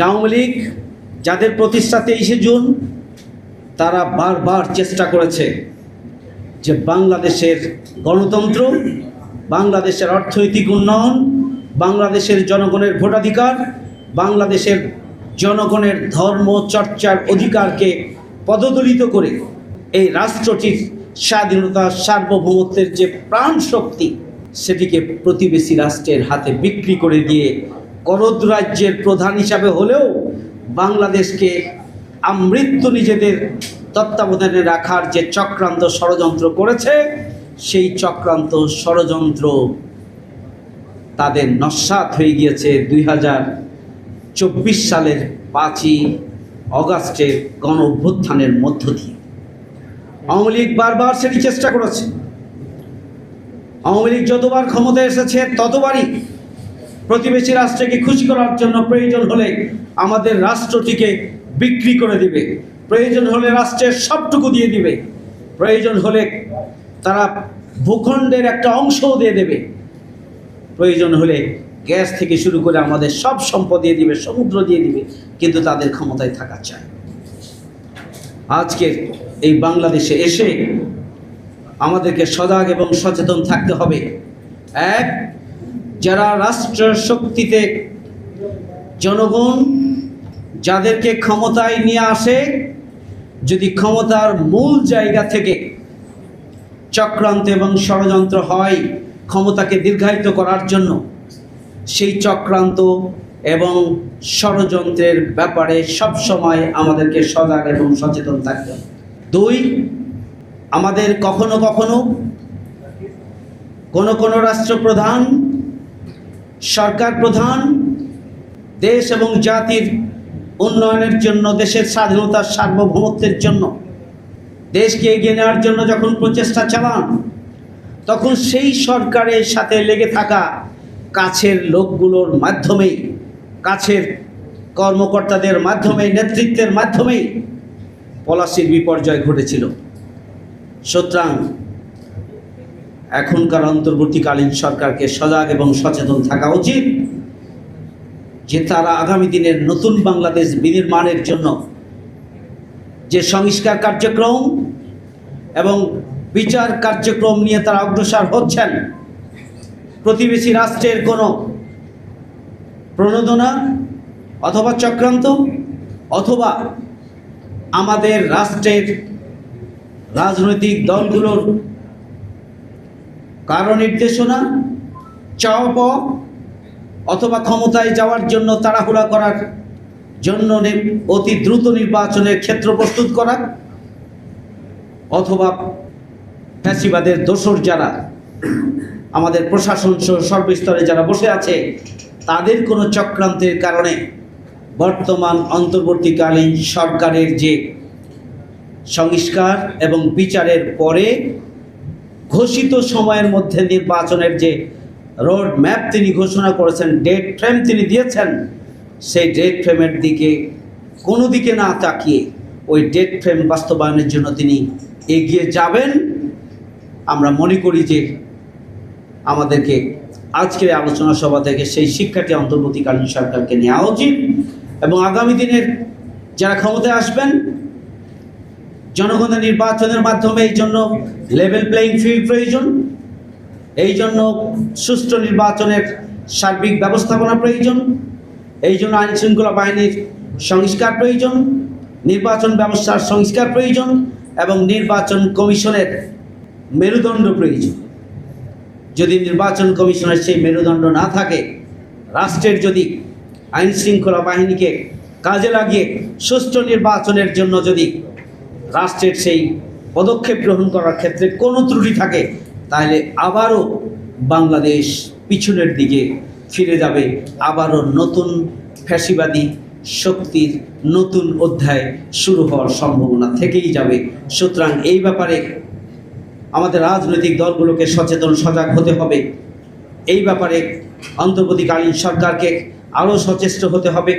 আওয়ামী লীগ যাদের প্রতিষ্ঠা তেইশে জুন, তারা বারবার চেষ্টা করেছে যে বাংলাদেশের গণতন্ত্র, বাংলাদেশের অর্থনৈতিক উন্নয়ন, বাংলাদেশের জনগণের ভোটাধিকার, বাংলাদেশের জনগণের ধর্ম, চর্চার অধিকারকে পদদলিত করে এই রাষ্ট্রটির স্বাধীনতা, সার্বভৌমত্বের যে প্রাণ শক্তি সেটিকে প্রতিবেশী রাষ্ট্রের হাতে বিক্রি করে দিয়ে করদ রাজ্যের প্রধান হিসাবে হলেও বাংলাদেশকে আমৃত্যু নিজেদের তত্ত্বাবধানে রাখার যে চক্রান্ত ষড়যন্ত্র করেছে, সেই চক্রান্ত ষড়যন্ত্র তাদের নস্বাত হয়ে গিয়েছে দুই হাজার চব্বিশ সালের পাঁচই অগাস্টের গণ অভ্যুত্থানের মধ্য দিয়ে। আওয়ামী লীগ বারবার সেটি চেষ্টা করেছে। আওয়ামী লীগ যতবার ক্ষমতায় এসেছে, ততবারই প্রতিবেশী রাষ্ট্রকে খুশি করার জন্য প্রয়োজন হলে আমাদের রাষ্ট্রটিকে বিক্রি করে দিবে। প্রয়োজন হলে রাষ্ট্রের সবটুকু দিয়ে দিবে। প্রয়োজন হলে তারা ভূখণ্ডের একটা অংশও দিয়ে দেবে। প্রয়োজন হলে গ্যাস থেকে শুরু করে আমাদের সব সম্পদ দিয়ে দিবে, সমুদ্র দিয়ে দিবে, কিন্তু তাদের ক্ষমতায় থাকা চায় আজকে এই বাংলাদেশে এসে আমাদেরকে সজাগ এবং সচেতন থাকতে হবে। এক যারা রাষ্ট্র শক্তিতে জনগণ যাদেরকে ক্ষমতায় নিয়ে আসে, যদি ক্ষমতার মূল জায়গা থেকে চক্রান্ত এবং ষড়যন্ত্র হয় ক্ষমতাকে দীর্ঘায়িত করার জন্য, সেই চক্রান্ত এবং ষড়যন্ত্রের ব্যাপারে সবসময় আমাদেরকে সজাগ এবং সচেতন থাকতে হবে। দুই, আমাদের কখনো কখনো কোনো কোনো রাষ্ট্রপ্রধান সরকার প্রধান, দেশ এবং জাতির উন্নয়নের জন্য, দেশের স্বাধীনতার সার্বভৌমত্বের জন্য, দেশকে এগিয়ে নেওয়ার জন্য যখন প্রচেষ্টা চালান, তখন সেই সরকারের সাথে লেগে থাকা কাছের লোকগুলোর মাধ্যমেই কাছের কর্মকর্তাদের মাধ্যমে, নেতৃত্বের মাধ্যমেই পলাশির বিপর্যয় ঘটেছিল। সুতরাং এখনকার অন্তর্বর্তীকালীন সরকারকে সজাগ এবং সচেতন থাকা উচিত যে তারা আগামী দিনের নতুন বাংলাদেশ বিনির্মাণের জন্য যে সংস্কার কার্যক্রম এবং বিচার কার্যক্রম নিয়ে তারা অগ্রসর হচ্ছেন, প্রতিবেশী রাষ্ট্রের কোনো প্রণোদনা অথবা চক্রান্ত অথবা আমাদের রাষ্ট্রের রাজনৈতিক দলগুলোর কারণ নির্দেশনা চাওয়া পাওয়া অথবা ক্ষমতায় যাওয়ার জন্য তাড়াহুড়া করার জন্য অতি দ্রুত নির্বাচনের ক্ষেত্র প্রস্তুত করা, অথবা ফ্যাসিবাদের দোসর যারা, আমাদের প্রশাসন সহ সর্বস্তরে যারা বসে আছে, তাদের কোনো চক্রান্তের কারণে বর্তমান অন্তর্বর্তীকালীন সরকারের যে সংস্কার এবং বিচারের পরে ঘোষিত সময়ের মধ্যে নির্বাচনের যে রোড ম্যাপ তিনি ঘোষণা করেছেন ডেট ফ্রেম তিনি দিয়েছেন, সেই ডেট ফ্রেমের দিকে কোনো দিকে না তাকিয়ে ওই ডেট ফ্রেম বাস্তবায়নের জন্য তিনি এগিয়ে যাবেন। আমরা মনে করি যে আমাদেরকে আজকের আলোচনা সভা থেকে সেই শিক্ষাটি অন্তর্বর্তীকালীন সরকারকে নেওয়া উচিত এবং আগামী দিনের যারা ক্ষমতায় আসবেন জনগণের নির্বাচনের মাধ্যমে এই জন্য লেভেল প্লেইং ফিল্ড প্রয়োজন, এই জন্য সুষ্ঠু নির্বাচনের সার্বিক ব্যবস্থাপনা প্রয়োজন, এই জন্য আইন শৃঙ্খলা বাহিনীর সংস্কার প্রয়োজন, নির্বাচন ব্যবস্থার সংস্কার প্রয়োজন এবং নির্বাচন কমিশনের মেরুদণ্ড প্রয়োজন। যদি নির্বাচন কমিশনের সেই মেরুদণ্ড না থাকে, রাষ্ট্রের যদি আইন শৃঙ্খলা বাহিনীকে কাজে লাগিয়ে সুষ্ঠু নির্বাচনের জন্য যদি রাষ্ট্রের সেই পদক্ষেপ গ্রহণ করার ক্ষেত্রে কোনো ত্রুটি থাকে, তাহলে আবারও বাংলাদেশ পিছনের দিকে ফিরে যাবে, আবারও নতুন ফ্যাসিবাদী শক্তির নতুন অধ্যায় শুরু হওয়ার সম্ভাবনা থেকেই যাবে। সুতরাং এই ব্যাপারে আমাদের রাজনৈতিক দলগুলোকে সচেতন, সজাগ হতে হবে। এই ব্যাপারে অন্তর্বর্তীকালীন সরকারকে আরও সচেষ্ট হতে হবে।